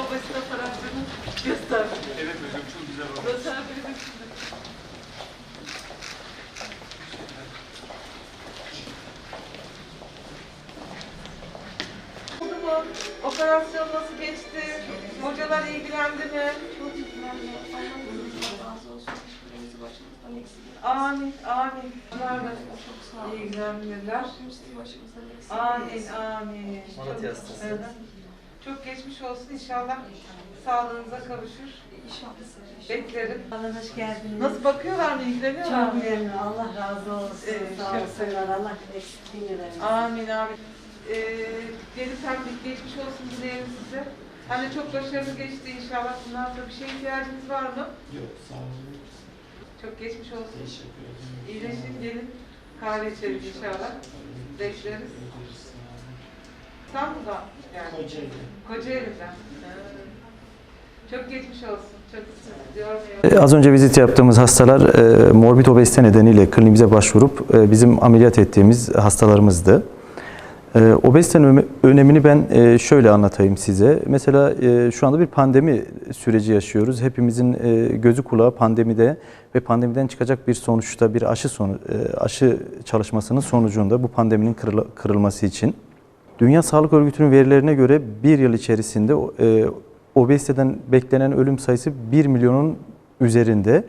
obezite fotoğraflarını göster. Evet hocam çok güzel oldu. Göster benim mu? Operasyon nasıl geçti? Hocalar ilgilendi mi? Amin, amin. Onlar da Çok sağ olun. ilgilendiler. Amin, amin. Malatya hastası. Evet. Çok geçmiş olsun inşallah sağlığınıza kavuşur. İnşallah. Beklerim. Allah hoş geldiniz. Nasıl bakıyorlar mı, ilgileniyorlar Çok mı? memnun. Allah razı olsun. Evet, Sağ çok olsunlar. Allah eksikliğini versin. Amin amin. Ee, gelirken bir geçmiş olsun dileyelim size. Hani çok başarılı geçti inşallah. Bundan sonra bir şeye ihtiyacınız var mı? Yok sağ olun. Çok geçmiş olsun. Teşekkür ederim. İyileşin gelin. Kahve içeriz inşallah. Bekleriz. İstanbul'dan yani. Kocaeli. Kocaeli'den. Çok geçmiş olsun. Çok görmüyorum. E, Az önce vizit yaptığımız hastalar e, morbid obezite nedeniyle kliniğimize başvurup e, bizim ameliyat ettiğimiz hastalarımızdı. E, obezitenin önemini ben e, şöyle anlatayım size. Mesela e, şu anda bir pandemi süreci yaşıyoruz. Hepimizin e, gözü kulağı pandemide ve pandemiden çıkacak bir sonuçta bir aşı sonu, e, aşı çalışmasının sonucunda bu pandeminin kırıla- kırılması için. Dünya Sağlık Örgütü'nün verilerine göre bir yıl içerisinde e, obeziteden beklenen ölüm sayısı 1 milyonun üzerinde.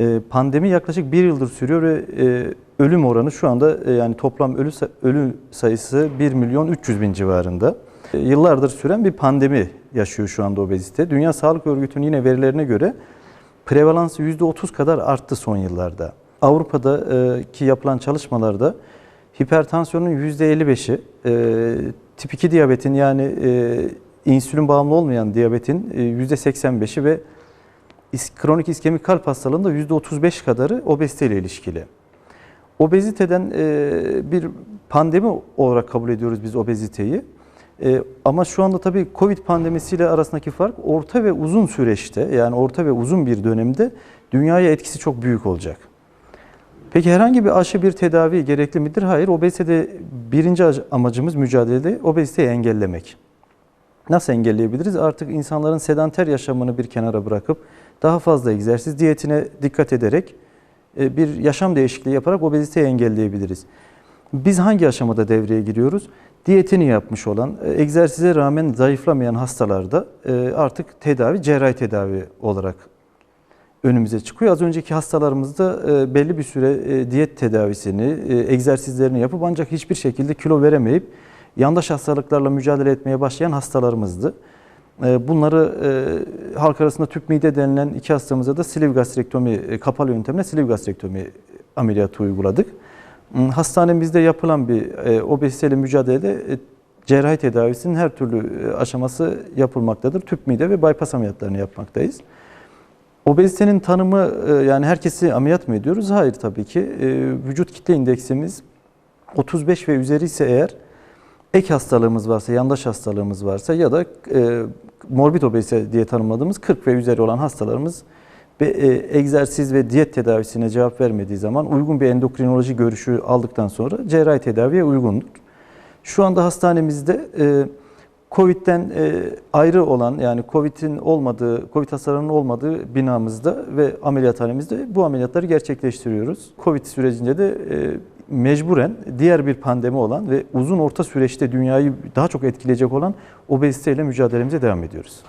E, pandemi yaklaşık bir yıldır sürüyor ve e, ölüm oranı şu anda e, yani toplam ölü, ölü sayısı 1 milyon 300 bin civarında. E, yıllardır süren bir pandemi yaşıyor şu anda obezite. Dünya Sağlık Örgütü'nün yine verilerine göre prevalansı %30 kadar arttı son yıllarda. Avrupa'daki yapılan çalışmalarda hipertansiyonun %55'i, e, tip 2 diyabetin yani e, insülin bağımlı olmayan diyabetin e, %85'i ve is- kronik iskemik kalp hastalığında %35 kadarı obezite ile ilişkili. Obeziteden e, bir pandemi olarak kabul ediyoruz biz obeziteyi. E, ama şu anda tabii Covid pandemisiyle arasındaki fark orta ve uzun süreçte yani orta ve uzun bir dönemde dünyaya etkisi çok büyük olacak. Peki herhangi bir aşı bir tedavi gerekli midir? Hayır. Obezitede birinci ac- amacımız mücadelede obeziteyi engellemek. Nasıl engelleyebiliriz? Artık insanların sedanter yaşamını bir kenara bırakıp daha fazla egzersiz, diyetine dikkat ederek e, bir yaşam değişikliği yaparak obeziteyi engelleyebiliriz. Biz hangi aşamada devreye giriyoruz? Diyetini yapmış olan, e, egzersize rağmen zayıflamayan hastalarda e, artık tedavi cerrahi tedavi olarak önümüze çıkıyor. Az önceki hastalarımızda e, belli bir süre e, diyet tedavisini, e, egzersizlerini yapıp ancak hiçbir şekilde kilo veremeyip yandaş hastalıklarla mücadele etmeye başlayan hastalarımızdı. Bunları halk arasında tüp mide denilen iki hastamıza da sleeve gastrektomi, kapalı yöntemle sleeve gastrektomi ameliyatı uyguladık. Hmm, Hastanemizde yapılan bir obeziteyle mücadelede cerrahi tedavisinin her türlü aşaması yapılmaktadır. Tüp mide ve bypass ameliyatlarını yapmaktayız. Obezitenin tanımı e, yani herkesi ameliyat mı ediyoruz? Hayır tabii ki. E, Vücut kitle indeksimiz 35 ve üzeri ise eğer ek hastalığımız varsa, yandaş hastalığımız varsa ya da e, morbid obezite diye tanımladığımız 40 ve üzeri olan hastalarımız ve e, egzersiz ve diyet tedavisine cevap vermediği zaman uygun bir endokrinoloji görüşü aldıktan sonra cerrahi tedaviye uygundur. Şu anda hastanemizde Covid'den e, ayrı olan yani Covid'in olmadığı, Covid hastalarının olmadığı binamızda ve ameliyathanemizde bu ameliyatları gerçekleştiriyoruz. Covid sürecinde de e, mecburen diğer bir pandemi olan ve uzun orta süreçte dünyayı daha çok etkileyecek olan obeziteyle mücadelemize devam ediyoruz.